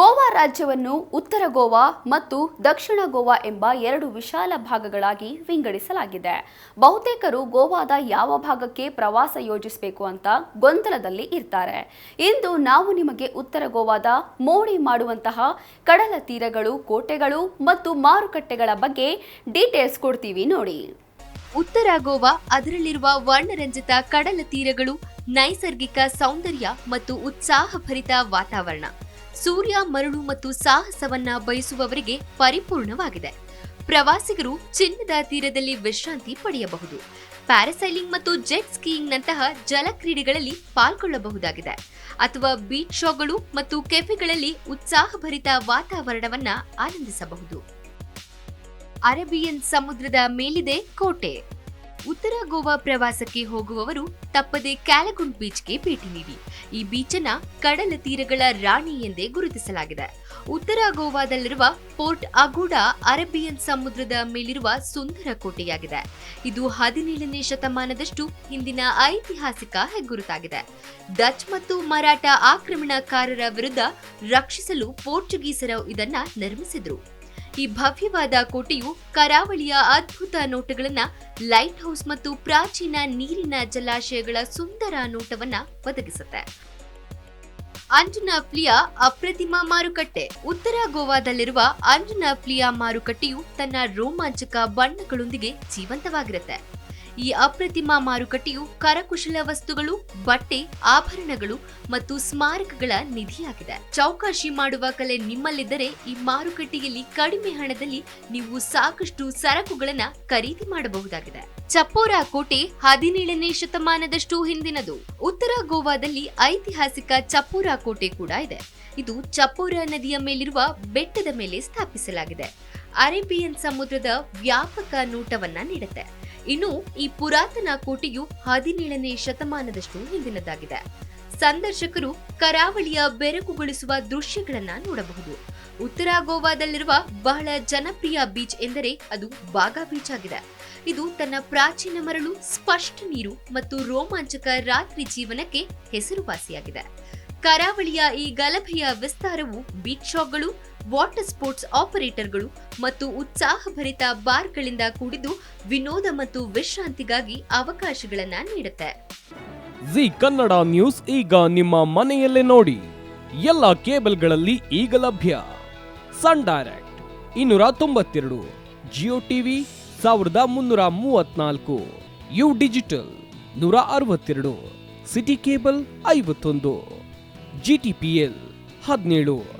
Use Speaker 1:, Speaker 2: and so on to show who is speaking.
Speaker 1: ಗೋವಾ ರಾಜ್ಯವನ್ನು ಉತ್ತರ ಗೋವಾ ಮತ್ತು ದಕ್ಷಿಣ ಗೋವಾ ಎಂಬ ಎರಡು ವಿಶಾಲ ಭಾಗಗಳಾಗಿ ವಿಂಗಡಿಸಲಾಗಿದೆ. ಬಹುತೇಕರು ಗೋವಾದ ಯಾವ ಭಾಗಕ್ಕೆ ಪ್ರವಾಸ ಯೋಜಿಸಬೇಕು ಅಂತ ಗೊಂದಲದಲ್ಲಿ ಇರ್ತಾರೆ. ಇಂದು ನಾವು ನಿಮಗೆ ಉತ್ತರ ಗೋವಾದ ಮೋಡಿ ಮಾಡುವಂತಹ ಕಡಲ ತೀರಗಳು, ಕೋಟೆಗಳು ಮತ್ತು ಮಾರುಕಟ್ಟೆಗಳ ಬಗ್ಗೆ ಡೀಟೇಲ್ಸ್ ಕೊಡ್ತೀವಿ ನೋಡಿ.
Speaker 2: ಉತ್ತರ ಗೋವಾ ಅದರಲ್ಲಿರುವ ವರ್ಣರಂಜಿತ ಕಡಲ ತೀರಗಳು ನೈಸರ್ಗಿಕ ಸೌಂದರ್ಯ ಮತ್ತು ಉತ್ಸಾಹಭರಿತ ವಾತಾವರಣ. ಸೂರ್ಯ, ಮರಳು ಮತ್ತು ಸಾಹಸವನ್ನ ಬಯಸುವವರಿಗೆ ಪರಿಪೂರ್ಣವಾಗಿದೆ. ಪ್ರವಾಸಿಗರು ಚಿನ್ನದ ತೀರದಲ್ಲಿ ವಿಶ್ರಾಂತಿ ಪಡೆಯಬಹುದು. ಪ್ಯಾರಾಸೈಲಿಂಗ್ ಮತ್ತು ಜೆಟ್ ಸ್ಕೀಯಿಂಗ್ ನಂತಹ ಜಲಕ್ರೀಡೆಗಳಲ್ಲಿ ಪಾಲ್ಗೊಳ್ಳಬಹುದಾಗಿದೆ. ಅಥವಾ ಬೀಚ್ ಶೋಗಳು ಮತ್ತು ಕೆಫೆಗಳಲ್ಲಿ ಉತ್ಸಾಹಭರಿತ ವಾತಾವರಣವನ್ನ ಆನಂದಿಸಬಹುದು. ಅರೇಬಿಯನ್ ಸಮುದ್ರದ ಮೇಲಿದೆ ಕೋಟೆ. ಉತ್ತರ ಗೋವಾ ಪ್ರವಾಸಕ್ಕೆ ಹೋಗುವವರು ತಪ್ಪದೆ ಕ್ಯಾಲಗುಂಡ್ ಬೀಚ್ಗೆ ಭೇಟಿ ನೀಡಿ. ಈ ಬೀಚನ್ನ ಕಡಲ ತೀರಗಳ ರಾಣಿ ಎಂದೇ ಗುರುತಿಸಲಾಗಿದೆ. ಉತ್ತರ ಗೋವಾದಲ್ಲಿರುವ ಪೋರ್ಟ್ ಅಗೂಡಾ ಅರೇಬಿಯನ್ ಸಮುದ್ರದ ಮೇಲಿರುವ ಸುಂದರ ಕೋಟೆಯಾಗಿದೆ. ಇದು ಹದಿನೇಳನೇ ಶತಮಾನದಷ್ಟು ಹಿಂದಿನ ಐತಿಹಾಸಿಕ ಹೆಗ್ಗುರುತಾಗಿದೆ. ಡಚ್ ಮತ್ತು ಮರಾಠ ಆಕ್ರಮಣಕಾರರ ವಿರುದ್ಧ ರಕ್ಷಿಸಲು ಪೋರ್ಚುಗೀಸರು ಇದನ್ನ ನಿರ್ಮಿಸಿದ್ರು. ಈ ಭವ್ಯವಾದ ಕೋಟೆಯು ಕರಾವಳಿಯ ಅದ್ಭುತ ನೋಟಗಳನ್ನ ಲೈಟ್ ಹೌಸ್ ಮತ್ತು ಪ್ರಾಚೀನ ನೀರಿನ ಜಲಾಶಯಗಳ ಸುಂದರ ನೋಟವನ್ನ ಒದಗಿಸುತ್ತೆ. ಅಂಜನಾಪ್ಲಿಯಾ ಅಪ್ರತಿಮ ಮಾರುಕಟ್ಟೆ. ಉತ್ತರ ಗೋವಾದಲ್ಲಿರುವ ಅಂಜನಾಪ್ಲಿಯಾ ಮಾರುಕಟ್ಟೆಯು ತನ್ನ ರೋಮಾಂಚಕ ಬಣ್ಣಗಳೊಂದಿಗೆ ಜೀವಂತವಾಗಿರುತ್ತೆ. ಈ ಅಪ್ರತಿಮ ಮಾರುಕಟ್ಟೆಯು ಕರಕುಶಲ ವಸ್ತುಗಳು, ಬಟ್ಟೆ, ಆಭರಣಗಳು ಮತ್ತು ಸ್ಮಾರಕಗಳ ನಿಧಿಯಾಗಿದೆ. ಚೌಕಾಶಿ ಮಾಡುವ ಕಲೆ ನಿಮ್ಮಲ್ಲಿದ್ದರೆ ಈ ಮಾರುಕಟ್ಟೆಯಲ್ಲಿ ಕಡಿಮೆ ಹಣದಲ್ಲಿ ನೀವು ಸಾಕಷ್ಟು ಸರಕುಗಳನ್ನ ಖರೀದಿ ಮಾಡಬಹುದಾಗಿದೆ. ಚಪ್ಪೋರಾ ಕೋಟೆ ಹದಿನೇಳನೇ ಶತಮಾನದಷ್ಟು ಹಿಂದಿನದು. ಉತ್ತರ ಗೋವಾದಲ್ಲಿ ಐತಿಹಾಸಿಕ ಚಪ್ಪೋರಾ ಕೋಟೆ ಕೂಡ ಇದೆ. ಇದು ಚಪ್ಪೋರಾ ನದಿಯ ಮೇಲಿರುವ ಬೆಟ್ಟದ ಮೇಲೆ ಸ್ಥಾಪಿಸಲಾಗಿದೆ. ಅರೇಬಿಯನ್ ಸಮುದ್ರದ ವ್ಯಾಪಕ ನೋಟವನ್ನ ನೀಡುತ್ತೆ. ಇನ್ನು ಈ ಪುರಾತನ ಕೋಟೆಯು ಹದಿನೇಳನೇ ಶತಮಾನದಷ್ಟು ಹಿಂದಿನದಾಗಿದೆ. ಸಂದರ್ಶಕರು ಕರಾವಳಿಯ ಬೆರಗುಗೊಳಿಸುವ ದೃಶ್ಯಗಳನ್ನ ನೋಡಬಹುದು. ಉತ್ತರ ಗೋವಾದಲ್ಲಿರುವ ಬಹಳ ಜನಪ್ರಿಯ ಬೀಚ್ ಎಂದರೆ ಅದು ಬಾಗಾ ಬೀಚ್ ಆಗಿದೆ. ಇದು ತನ್ನ ಪ್ರಾಚೀನ ಮರಳು, ಸ್ಪಷ್ಟ ನೀರು ಮತ್ತು ರೋಮಾಂಚಕ ರಾತ್ರಿ ಜೀವನಕ್ಕೆ ಹೆಸರುವಾಸಿಯಾಗಿದೆ. ಕರಾವಳಿಯ ಈ ಗಲಭೆಯ ವಿಸ್ತಾರವು ಬೀಚ್ ಶಾಪ್ಗಳು ವಾಟರ್ ಸ್ಪೋರ್ಟ್ಸ್ ಆಪರೇಟರ್ಗಳು ಮತ್ತು ಉತ್ಸಾಹಭರಿತ ಬಾರ್ಗಳಿಂದ ಕೂಡಿದ್ದು ವಿನೋದ ಮತ್ತು ವಿಶ್ರಾಂತಿಗಾಗಿ ಅವಕಾಶಗಳನ್ನ ನೀಡುತ್ತೆ.
Speaker 3: ಜಿ ಕನ್ನಡ ನ್ಯೂಸ್ ಈಗ ನಿಮ್ಮ ಮನೆಯಲ್ಲೇ ನೋಡಿ. ಎಲ್ಲ ಕೇಬಲ್ಗಳಲ್ಲಿ ಈಗ ಲಭ್ಯ. ಸನ್ ಡೈರೆಕ್ಟ್ ಇನ್ನೂರ ತೊಂಬತ್ತೆರಡು, ಜಿಯೋ ಟಿವಿ ಸಾವಿರದ ಮುನ್ನೂರ ಮೂವತ್ನಾಲ್ಕು ಯು ಡಿಜಿಟಲ್ ನೂರ ಅರವತ್ತೆರಡು, ಸಿಟಿ ಕೇಬಲ್ ಐವತ್ತೊಂದು, ಜಿ ಟಿ ಪಿ ಎಲ್ ಹದಿನೇಳು.